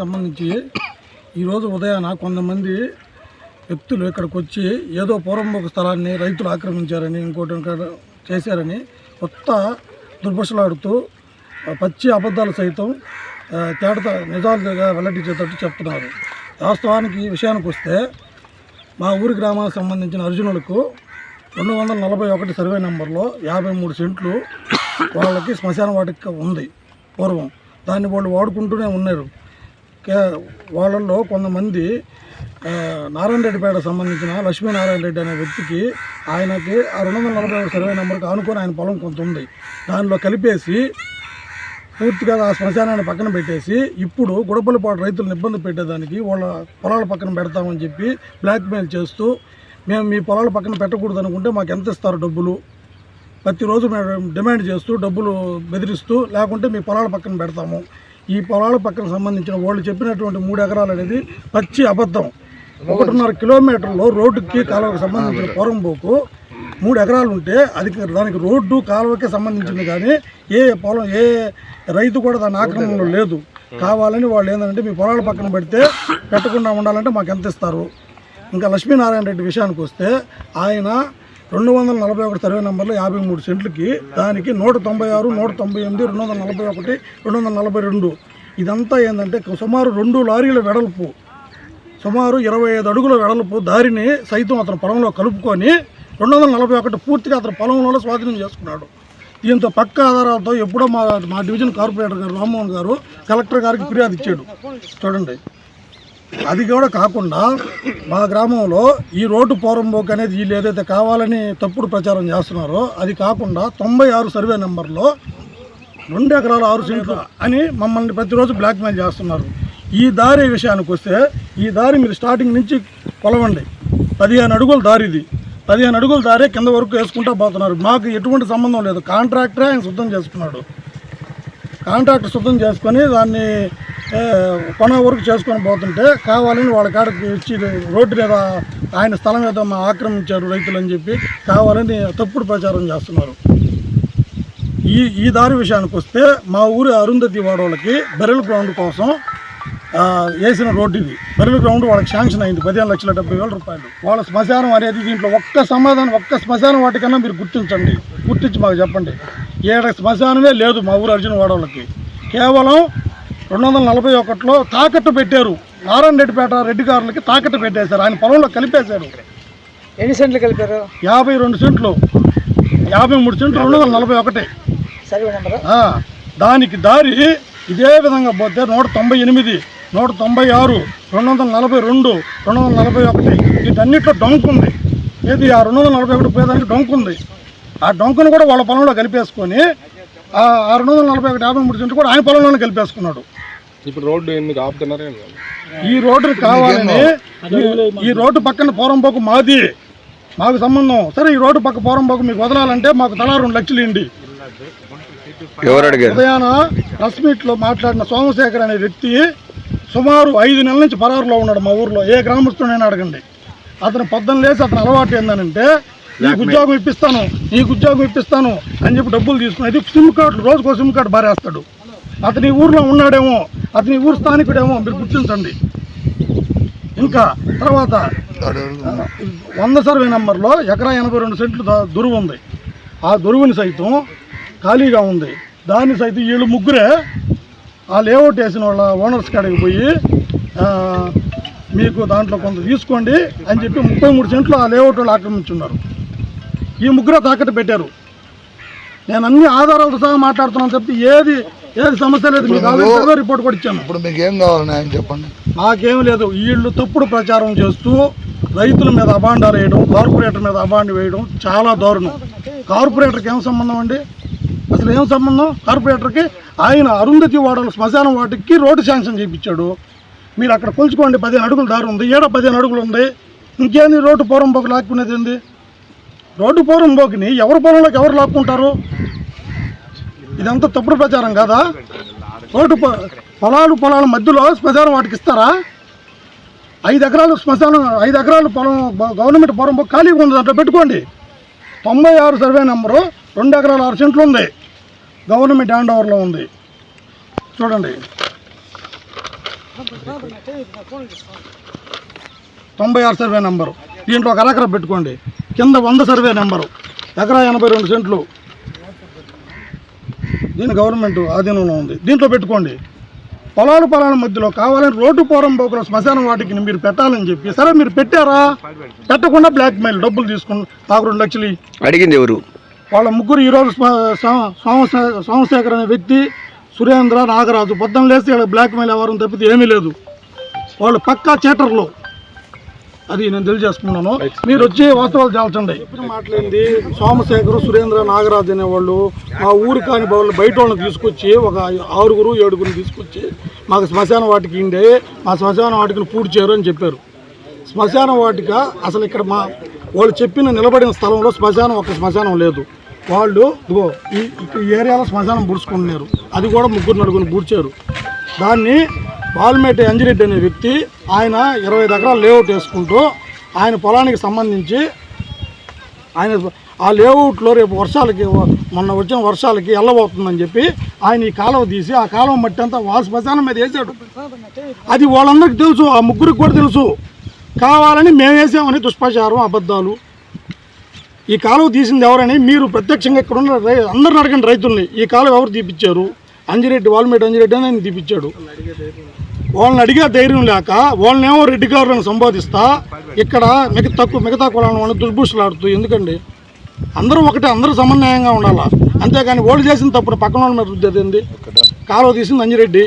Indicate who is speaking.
Speaker 1: సంబంధించి ఈరోజు ఉదయాన కొంతమంది వ్యక్తులు ఇక్కడికి వచ్చి ఏదో పూర్వంబోక స్థలాన్ని రైతులు ఆక్రమించారని ఇంకోటి చేశారని కొత్త దుర్భషలాడుతూ పచ్చి అబద్ధాలు సైతం తేడత నిజాలుగా వెల్లడించేటట్టు చెప్తున్నారు. వాస్తవానికి ఈ విషయానికి వస్తే మా ఊరి గ్రామానికి సంబంధించిన అర్జునులకు రెండు వందల నలభై ఒకటి సర్వే నెంబర్లో యాభై మూడు సెంట్లు వాళ్ళకి శ్మశాన వాటిక ఉంది పూర్వం. దాన్ని వాళ్ళు వాడుకుంటూనే ఉన్నారు. వాళ్ళల్లో కొంతమంది ఆ, నారాయణ రెడ్డిపేట సంబంధించిన లక్ష్మీనారాయణ రెడ్డి అనే వ్యక్తికి ఆయనకి ఆ రెండు వందల నలభై ఒకటి సర్వే నెంబర్కి ఆనుకొని ఆయన పొలం కొంత ఉంది. దానిలో కలిపేసి పూర్తిగా ఆ శ్మశానాన్ని పక్కన పెట్టేసి ఇప్పుడు గుడపల్లిపాటు రైతులను ఇబ్బంది పెట్టేదానికి వాళ్ళ పొలాల పక్కన పెడతామని చెప్పి బ్లాక్మెయిల్ చేస్తూ మేము మీ పొలాల పక్కన పెట్టకూడదు అనుకుంటే మాకు ఎంత ఇస్తారు డబ్బులు? ప్రతిరోజు మేము డిమాండ్ చేస్తూ డబ్బులు బెదిరిస్తూ లేకుంటే మీ పొలాల పక్కన పెడతాము. ఈ పొలాల పక్కన సంబంధించిన వాళ్ళు చెప్పినటువంటి మూడు ఎకరాలు అనేది పచ్చి అబద్ధం. ఒకటిన్నర కిలోమీటర్లో రోడ్డుకి కాలువకి సంబంధించిన పొరంబోకు మూడు ఎకరాలు ఉంటే అది దానికి రోడ్డు కాలువకే సంబంధించింది కానీ ఏ పొలం ఏ రైతు కూడా దాని ఆక్రమణలో లేదు. కావాలని వాళ్ళు ఏంటంటే మీ పొలాల పక్కన పెడితే పెట్టకుండా ఉండాలంటే మాకు ఎంత ఇస్తారు? ఇంకా లక్ష్మీనారాయణ రెడ్డి విషయానికి వస్తే ఆయన రెండు వందల నలభై ఒకటి సర్వే నెంబర్లో యాభై మూడు సెంట్లకి దానికి నూట తొంభై ఆరు నూట తొంభై ఎనిమిది రెండు వందల నలభై ఒకటి రెండు వందల నలభై రెండు. ఇదంతా ఏంటంటే సుమారు రెండు లారీల వెడల్పు సుమారు ఇరవై ఐదు అడుగుల వెడల్పు దారిని సైతం అతను పొలంలో కలుపుకొని రెండు వందల నలభై ఒకటి పూర్తిగా అతను పొలంలో స్వాధీనం చేసుకున్నాడు. దీంతో పక్క ఆధారాలతో ఎప్పుడో మా మా డివిజన్ కార్పొరేటర్ గారు రామ్మోహన్ గారు కలెక్టర్ గారికి ఫిర్యాదు ఇచ్చాడు. చూడండి. అది కూడా కాకుండా మా గ్రామంలో ఈ రోడ్డు పోరంబోక్ అనేది వీళ్ళు ఏదైతే కావాలని తప్పుడు ప్రచారం చేస్తున్నారో అది కాకుండా తొంభై ఆరు సర్వే నెంబర్లో రెండు ఎకరాల ఆరు సెంట్లు అని మమ్మల్ని ప్రతిరోజు బ్లాక్మెయిల్ చేస్తున్నారు. ఈ దారి విషయానికి వస్తే ఈ దారి మీరు స్టార్టింగ్ నుంచి కొలవండి. పదిహేను అడుగుల దారి ఇది. పదిహేను అడుగుల దారే కింద వరకు వేసుకుంటా పోతున్నారు. మాకు ఎటువంటి సంబంధం లేదు. కాంట్రాక్టరే ఆయన శుద్ధం చేసుకున్నాడు. కాంట్రాక్ట్ శుద్ధం చేసుకొని దాన్ని కొన వరకు చేసుకొని పోతుంటే కావాలని వాళ్ళ కాడకి ఇచ్చి రోడ్డు మీద ఆయన స్థలం ఏదో మా ఆక్రమించారు రైతులు అని చెప్పి కావాలని తప్పుడు ప్రచారం చేస్తున్నారు. ఈ ఈ దారి విషయానికి వస్తే మా ఊరి అరుంధతి వాడోళ్ళకి బెరల్ గ్రౌండ్ కోసం వేసిన రోడ్డు ఇది. బెరల్ గ్రౌండ్ వాళ్ళకి శాంక్షన్ అయింది. పదిహేను లక్షల డెబ్బై వేల రూపాయలు. వాళ్ళ శ్మశానం అనేది దీంట్లో ఒక్క సమాధానం ఒక్క శ్మశానం వాటికన్నా మీరు గుర్తించండి. గుర్తించి మాకు చెప్పండి. ఏడ శ్మశానమే లేదు మా ఊరు అర్జున వాడోళ్ళకి కేవలం రెండు వందల నలభై ఒకటిలో తాకట్టు పెట్టారు. నారాయణ రెడ్డిపేట రెడ్డి గారులకి తాకట్టు పెట్టేశారు. ఆయన పొలంలో కలిపేశారు.
Speaker 2: ఎన్ని సెంట్లు కలిపారు?
Speaker 1: యాభై రెండు సెంట్లు. యాభై మూడు సెంట్లు రెండు వందల నలభై ఒకటి. దానికి దారి ఇదే విధంగా పోతే నూట తొంభై ఎనిమిది. నూట తొంభై ఆరు రెండు వందల నలభై రెండు రెండు వందల నలభై ఒకటి. వీటన్నిటిలో డొంక్ ఉంది. ఏది? ఆ రెండు వందల నలభై ఒకటి పోయేదానికి డొంక్ ఉంది. ఆ డొంకును కూడా వాళ్ళ పొలంలో కలిపేసుకొని ఆ రెండు వందల నలభై ఒకటి యాభై మూడు సెంట్లు కూడా ఆయన పొలంలోనే కలిపేసుకున్నాడు.
Speaker 3: ఇప్పుడు రోడ్డు ఎందుకు ఆపుతున్నారు?
Speaker 1: ఈ రోడ్డు కావాలని ఈ- రోడ్డు పక్కన పోరంపోకు మాది. మాకు సంబంధం. సరే ఈ రోడ్డు పక్క పోరంపోకు మీకు వదలాలంటే మాకు తలా రెండు లక్షలు ఇండి
Speaker 4: ఎవరు అడిగారు?
Speaker 1: ఉదయాన ప్రెస్ మీట్లో మాట్లాడిన సోమశేఖర్ అనే వ్యక్తి సుమారు ఐదు నెలల నుంచి పరారులో ఉన్నాడు మా ఊర్లో. ఏ గ్రామస్తుడైనా అడగండి. అతను పొద్దున్న లేచి అతను అలవాటు ఏంటంటే నీకు ఉద్యోగం ఇప్పిస్తాను నీకు ఉద్యోగం ఇప్పిస్తాను అని చెప్పి డబ్బులు తీసుకుని సిమ్ కార్డు రోజుకో సిమ్ కార్డు బారేస్తాడు. అతని ఊర్లో ఉన్నాడేమో అతని ఊరు స్థానికుడేమో మీరు గుర్తించండి. ఇంకా తర్వాత వంద సర్వే నెంబర్లో ఎకరా ఎనభై రెండు సెంట్లు దురువు ఉంది. ఆ దురువుని సైతం ఖాళీగా ఉంది. దాన్ని సైతం వీళ్ళు ముగ్గురే ఆ లేఅవుట్ వేసిన వాళ్ళ ఓనర్స్ కాడికి పోయి మీకు దాంట్లో కొంత తీసుకోండి అని చెప్పి ముప్పై మూడు సెంట్లు ఆ లేఅవుట్ వాళ్ళు ఆక్రమించున్నారు. ఈ ముగ్గురే తాకట్టు పెట్టారు. నేను అన్ని ఆధారాలతో సహా మాట్లాడుతున్నాను చెప్తే ఏది ఏది సమస్య లేదు మీకు ఆల్రెడీ రిపోర్ట్ కూడా ఇచ్చాను.
Speaker 5: ఇప్పుడు మీకు ఏం కావాలి చెప్పండి.
Speaker 1: నాకేం లేదు. వీళ్ళు తప్పుడు ప్రచారం చేస్తూ రైతుల మీద అబాండాలు వేయడం కార్పొరేటర్ మీద అబాండి వేయడం చాలా దారుణం. కార్పొరేటర్కి ఏం సంబంధం అండి? అసలు ఏం సంబంధం? కార్పొరేటర్కి ఆయన అరుంధతి వాడలు శ్మశానం వాటికి రోడ్డు శాంక్షన్ చేయించాడు. మీరు అక్కడ కొలుచుకోండి పదిహేను అడుగులు దారి ఉంది. ఏడ పదిహేను అడుగులు ఉంది. ఇంకేంది రోడ్డు పూర్వం పోకు లాక్కునేది ఏంది? రోడ్డు పూర్వం పోకిని ఎవరి పొలంలోకి ఎవరు లాక్కుంటారు? ఇదంతా తప్పుడు ప్రచారం కాదా? రోడ్డు పొ- పొలాలు పొలాల మధ్యలో శ్మశానం వాటికి ఇస్తారా? ఐదు ఎకరాలు శ్మశానం ఐదు ఎకరాలు పొలం గవర్నమెంట్ పొలం పో- ఖాళీగా ఉంది దాంట్లో పెట్టుకోండి. తొంభై ఆరు సర్వే నెంబరు రెండు ఎకరాల ఆరు సెంట్లు ఉంది. గవర్నమెంట్ హ్యాండ్ ఓవర్లో ఉంది. చూడండి. తొంభై ఆరు సర్వే నెంబరు. దీంట్లో ఒక ఎకరా పెట్టుకోండి. కింద వంద సర్వే నెంబరు. ఎకరా ఎనభై రెండు సెంట్లు. దీని గవర్నమెంట్ ఆధీనంలో ఉంది. దీంట్లో పెట్టుకోండి. పొలాలు పొలాల మధ్యలో కావాలని రోడ్డు పోరం పోకుల శ్మశానం వాటికి మీరు పెట్టాలని చెప్పి సరే మీరు పెట్టారా? పెట్టకుండా బ్లాక్ మెయిల్ డబ్బులు తీసుకుని నాకు రెండు లక్షలు
Speaker 4: అడిగింది ఎవరు?
Speaker 1: వాళ్ళ ముగ్గురు ఈరోజు సోమశేఖర్ అనే వ్యక్తి సురేంద్ర నాగరాజు. పొద్దున్న లేస్తే వీళ్ళకి బ్లాక్ మెయిల్ ఎవరు తప్పితే ఏమీ లేదు. వాళ్ళు పక్కా చేటర్లు. అది నేను తెలియజేసుకున్నాను. మీరు వచ్చి వాస్తవాలు చాల్చండి. చెప్పిన మాట్లాడింది? సోమశేఖర్ సురేంద్ర నాగరాజు అనేవాళ్ళు మా ఊరు కాని వాళ్ళు బయట వాళ్ళని తీసుకొచ్చి ఒక ఆరుగురు ఏడుగురు తీసుకొచ్చి మాకు శ్మశాన వాటికి ఇండే మా శ్మశాన వాటికను పూడ్చారు అని చెప్పారు. శ్మశాన వాటిక అసలు ఇక్కడ మా వాళ్ళు చెప్పిన నిలబడిన స్థలంలో శ్మశానం ఒక శ్మశానం లేదు. వాళ్ళు ఇదిగో ఈ ఏరియాలో శ్మశానం పూడ్చుకుంటున్నారు. అది కూడా ముగ్గురు నలుగురు పూడ్చారు. దాన్ని వాల్మేటి అంజిరెడ్డి అనే వ్యక్తి ఆయన ఇరవై ఎకరాలు లేఅవుట్ వేసుకుంటూ ఆయన పొలానికి సంబంధించి ఆయన ఆ లేఅవుట్లో రేపు వర్షాలకి మొన్న వచ్చిన వర్షాలకి వెళ్ళబోతుందని చెప్పి ఆయన ఈ కాలువ తీసి ఆ కాలువ మట్టి అంతా వాళ్ళ శ్మశానం మీద వేసాడు అది వాళ్ళందరికీ తెలుసు ఆ ముగ్గురికి కూడా తెలుసు. కావాలని మేము వేసామని దుష్ప్రచారం అబద్ధాలు. ఈ కాలువ తీసింది ఎవరని మీరు ప్రత్యక్షంగా ఇక్కడ ఉన్న రై అందరిని అడగండి రైతుల్ని. ఈ కాలువ ఎవరు తీపిచ్చారు? అంజిరెడ్డి వాల్మేటి అంజిరెడ్డి అని ఆయన తీపిచ్చాడు. వాళ్ళని అడిగే ధైర్యం లేక వాళ్ళనేమో రెడ్డి గారులను సంబోధిస్తా ఇక్కడ మిగతా తక్కువ మిగతా కులాలను వాళ్ళని దుర్భూషలాడుతూ ఎందుకండి? అందరూ ఒకటే అందరూ సమన్వయంగా ఉండాలా? అంతేగాని ఓల్డ్ చేసిన తప్పుడు పక్కన వాళ్ళ మీద కాలువ తీసింది అంజిరెడ్డి.